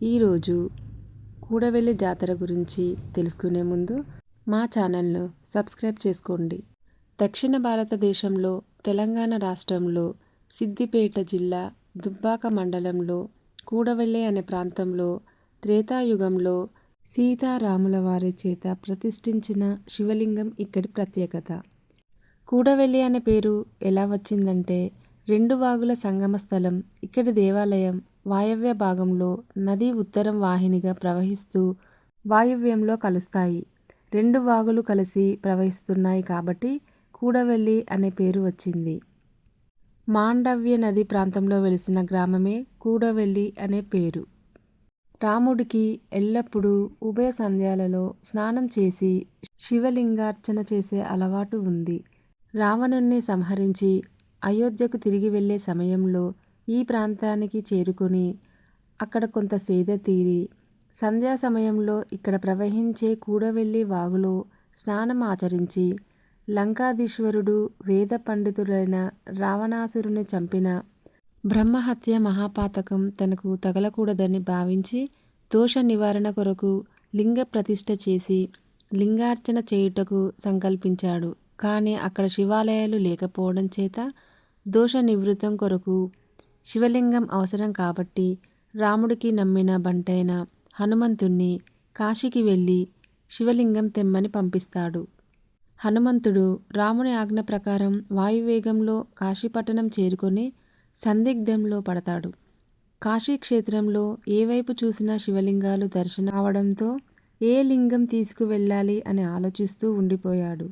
ఈరోజు కూడవెల్లి జాతర గురించి తెలుసుకునే ముందు మా ఛానల్ను సబ్స్క్రైబ్ చేసుకోండి. దక్షిణ భారతదేశంలో తెలంగాణ రాష్ట్రంలో సిద్దిపేట జిల్లా దుబ్బాక మండలంలో కూడవెల్లి అనే ప్రాంతంలో త్రేతాయుగంలో సీతారాముల వారి చేత ప్రతిష్ఠించిన శివలింగం ఇక్కడి ప్రత్యేకత. కూడవెల్లి అనే పేరు ఎలా వచ్చిందంటే రెండు వాగుల సంగమ స్థలం ఇక్కడి దేవాలయం వాయవ్య భాగంలో నది ఉత్తరం వాహినిగా ప్రవహిస్తూ వాయువ్యంలో కలుస్తాయి. రెండు వాగులు కలిసి ప్రవహిస్తున్నాయి కాబట్టి కూడవెల్లి అనే పేరు వచ్చింది. మాండవ్య నది ప్రాంతంలో వెలిసిన గ్రామమే కూడవెల్లి అనే పేరు. రాముడికి ఎల్లప్పుడూ ఉభయ సంధ్యాలలో స్నానం చేసి శివలింగార్చన చేసే అలవాటు ఉంది. రావణుణ్ణి సంహరించి అయోధ్యకు తిరిగి వెళ్ళే సమయంలో ఈ ప్రాంతానికి చేరుకొని అక్కడ కొంత సేద తీరి సంధ్యా సమయంలో ఇక్కడ ప్రవహించే కూడవెల్లి వాగులో స్నానం ఆచరించి లంకాధీశ్వరుడు వేద పండితుడైన రావణాసురుని చంపిన బ్రహ్మహత్య మహాపాతకం తనకు తగలకూడదని భావించి దోష నివారణ కొరకు లింగ ప్రతిష్ఠ చేసి లింగార్చన చేయుటకు సంకల్పించాడు. కానీ అక్కడ శివాలయాలు లేకపోవడం చేత దోష నివృత్తం కొరకు శివలింగం అవసరం కాబట్టి రాముడికి నమ్మిన బంటైన హనుమంతుణ్ణి కాశీకి వెళ్ళి శివలింగం తెమ్మని పంపిస్తాడు. హనుమంతుడు రాముని ఆజ్ఞ ప్రకారం వాయువేగంలో కాశీపట్టణం చేరుకొని సందిగ్ధంలో పడతాడు. కాశీ క్షేత్రంలో ఏ వైపు చూసినా శివలింగాలు దర్శనం అవడంతో ఏ లింగం తీసుకువెళ్ళాలి అని ఆలోచిస్తూ ఉండిపోయాడు.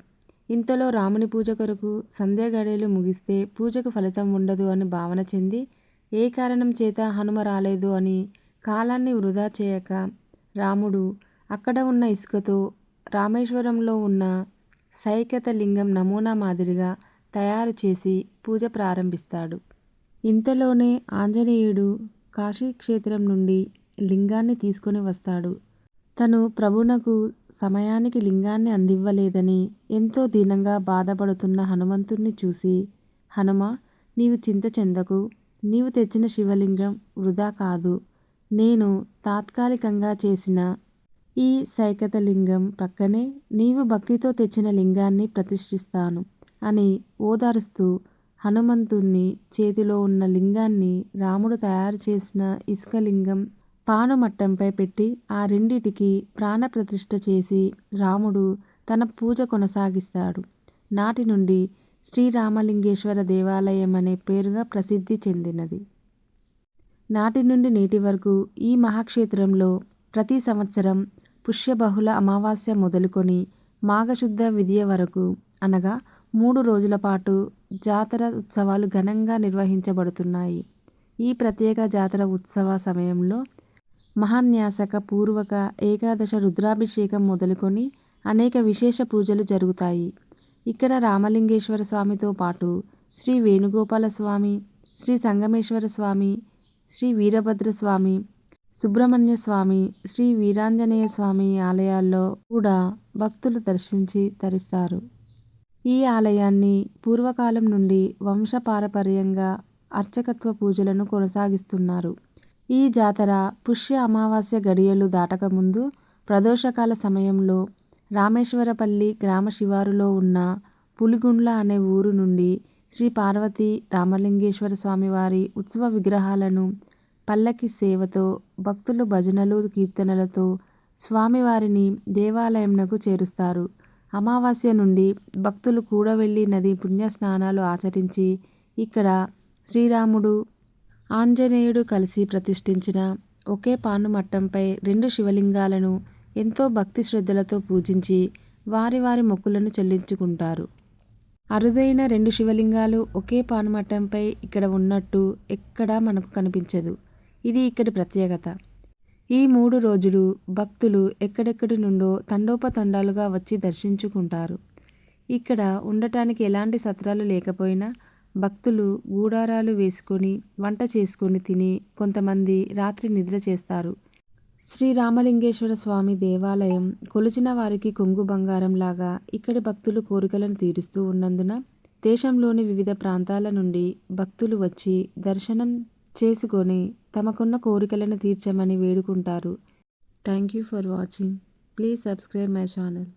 ఇంతలో రాముని పూజ కొరకు సంధ్యాగడియలు ముగిస్తే పూజకు ఫలితం ఉండదు అని భావన చెంది ఏ కారణం చేత హనుమ రాలేదు అని కాలాన్ని వృధా చేయక రాముడు అక్కడ ఉన్న ఇసుకతో రామేశ్వరంలో ఉన్న సైకత లింగం నమూనా మాదిరిగా తయారు చేసి పూజ ప్రారంభిస్తాడు. ఇంతలోనే ఆంజనేయుడు కాశీక్షేత్రం నుండి లింగాన్ని తీసుకొని వస్తాడు. తను ప్రభునకు సమయానికి లింగాన్ని అందివ్వలేదని ఎంతో దీనంగా బాధపడుతున్న హనుమంతుణ్ణి చూసి హనుమ నీవు చింత చెందకు. నీవు తెచ్చిన శివలింగం వృధా కాదు. నేను తాత్కాలికంగా చేసిన ఈ సైకత లింగం ప్రక్కనే నీవు భక్తితో తెచ్చిన లింగాన్ని ప్రతిష్ఠిస్తాను అని ఓదారుస్తూ హనుమంతుణ్ణి చేతిలో ఉన్న లింగాన్ని రాముడు తయారు చేసిన ఇసుక లింగం పానుమట్టంపై పెట్టి ఆ రెండిటికి ప్రాణప్రతిష్ఠ చేసి రాముడు తన పూజ కొనసాగిస్తాడు. నాటి నుండి శ్రీరామలింగేశ్వర దేవాలయం అనే పేరుగా ప్రసిద్ధి చెందినది. నాటి నుండి నేటి వరకు ఈ మహాక్షేత్రంలో ప్రతి సంవత్సరం పుష్యబహుళ అమావాస్య మొదలుకొని మాఘశుద్ధ విద్య వరకు అనగా మూడు రోజుల పాటు జాతర ఉత్సవాలు ఘనంగా నిర్వహించబడుతున్నాయి. ఈ ప్రత్యేక జాతర ఉత్సవ సమయంలో మహాన్యాసక పూర్వక ఏకాదశ రుద్రాభిషేకం మొదలుకొని అనేక విశేష పూజలు జరుగుతాయి. ఇక్కడ రామలింగేశ్వర స్వామితో పాటు శ్రీ వేణుగోపాల స్వామి శ్రీ సంగమేశ్వర స్వామి శ్రీ వీరభద్ర స్వామి సుబ్రహ్మణ్య స్వామి శ్రీ వీరాంజనేయ స్వామి ఆలయాల్లో కూడా భక్తులు దర్శించి తరిస్తారు. ఈ ఆలయాన్ని పూర్వకాలం నుండి వంశపారపర్యంగా అర్చకత్వ పూజలను కొనసాగిస్తున్నారు. ఈ జాతర పుష్య అమావాస్య గడియలు దాటకముందు ప్రదోషకాల సమయంలో రామేశ్వరపల్లి గ్రామ శివారులో ఉన్న పులిగుండ్ల అనే ఊరు నుండి శ్రీ పార్వతి రామలింగేశ్వర స్వామివారి ఉత్సవ విగ్రహాలను పల్లకి సేవతో భక్తులు భజనలు కీర్తనలతో స్వామివారిని దేవాలయంనకు చేరుస్తారు. అమావాస్య నుండి భక్తులు కూడవెల్లి నది పుణ్యస్నానాలు ఆచరించి ఇక్కడ శ్రీరాముడు ఆంజనేయుడు కలిసి ప్రతిష్ఠించిన ఒకే పానుమట్టంపై రెండు శివలింగాలను ఎంతో భక్తి శ్రద్ధలతో పూజించి వారి వారి మొక్కులను చెల్లించుకుంటారు. అరుదైన రెండు శివలింగాలు ఒకే పానుమట్టంపై ఇక్కడ ఉన్నట్టు ఎక్కడా మనకు కనిపించదు. ఇది ఇక్కడి ప్రత్యేకత. ఈ మూడు రోజులు భక్తులు ఎక్కడెక్కడి నుండో తండోపతండాలుగా వచ్చి దర్శించుకుంటారు. ఇక్కడ ఉండటానికి ఎలాంటి సత్రాలు లేకపోయినా భక్తులు గూడారాలు వేసుకొని వంట చేసుకొని తిని కొంతమంది రాత్రి నిద్ర చేస్తారు. శ్రీరామలింగేశ్వర స్వామి దేవాలయం కొలిచిన వారికి కొంగు బంగారం లాగా ఇక్కడి భక్తులు కోరికలను తీరుస్తూ ఉన్నందున దేశంలోని వివిధ ప్రాంతాల నుండి భక్తులు వచ్చి దర్శనం చేసుకొని తమకున్న కోరికలను తీర్చమని వేడుకుంటారు. Thank you for watching please subscribe my channel